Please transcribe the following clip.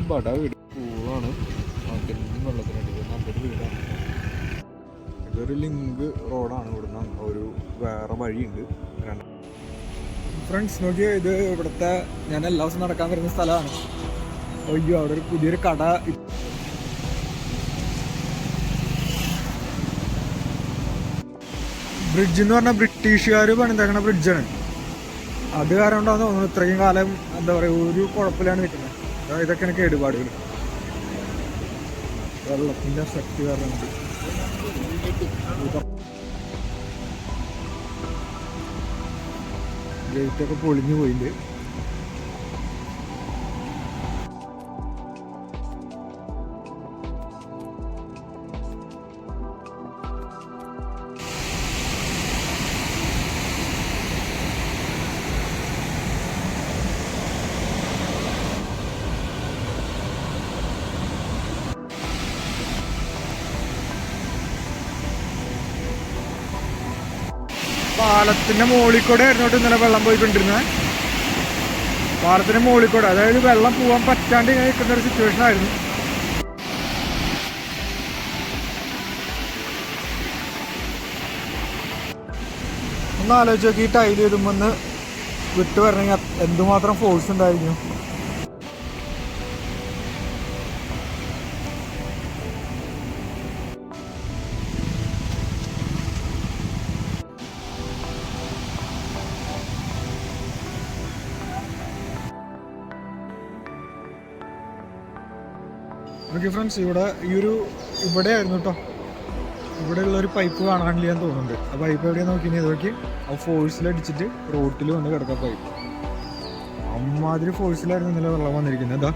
ഭയങ്കര ബട വീട് പൂളാണ് ആദ്യം വെള്ളത്തിനടിയിൽ നല്ലൊരു വീടാണ്. ഇതൊരു ലിങ്ക് റോഡാണ്. ഇവിടുന്ന് ഒരു വേറെ വഴിയുണ്ട്. രണ്ട് ഫ്രണ്ട്സ് നോക്കിയ? ഇത് ഇവിടുത്തെ ഞാൻ എല്ലാ ദിവസവും നടക്കാൻ വരുന്ന സ്ഥലമാണ്. അയ്യോ അവിടെ ഒരു പുതിയൊരു കട ബ്രിഡ്ജ് എന്ന് പറഞ്ഞാൽ ബ്രിട്ടീഷുകാർ പണിതാക്കണ ബ്രിഡ്ജാണ് അത് കാരണം ഉണ്ടാകുന്ന ഇത്രയും കാലം എന്താ പറയുക ഒരു കുഴപ്പമില്ലാണ്ട് നിൽക്കുന്നത്. ഇതൊക്കെയാണ് കേടുപാടുകൾ വെള്ളത്തിന്റെ ശക്തി കാരണം. ഗേറ്റൊക്കെ പൊളിഞ്ഞു പോയിണ്ട് പാലത്തിന്റെ മുകളിൽ കൂടെ ആയിരുന്നു ഇന്നലെ വെള്ളം പോയിക്കൊണ്ടിരുന്നത് പാലത്തിന്റെ മുകളിൽ കൂടെ. അതായത് വെള്ളം പോകാൻ പറ്റാണ്ട് ഇങ്ങനെ നിൽക്കുന്ന ഒരു സിറ്റുവേഷൻ ആയിരുന്നു. ഒന്ന് നോക്കി ഈ ടൈൽ ഇടുമ്പോ വിട്ടു വരണമെങ്കിൽ എന്തുമാത്രം ഫോഴ്സ് ഉണ്ടായിരുന്നു ഓക്കെ ഫ്രണ്ട്സ് ഇവിടെ ഈ ഒരു ഇവിടെ ആയിരുന്നു കേട്ടോ ഉള്ള ഒരു പൈപ്പ് കാണാനില്ല എന്ന് തോന്നുന്നുണ്ട്. ആ പൈപ്പ് എവിടെയാ നോക്കി ഇത് നോക്കി ആ ഫോഴ്സിൽ അടിച്ചിട്ട് റോട്ടിൽ വന്ന് കിടക്കാം പൈപ്പ് അമ്മാതിരി ഫോഴ്സിലായിരുന്നു ഇന്നലെ വെള്ളം വന്നിരിക്കുന്നത്. എന്താ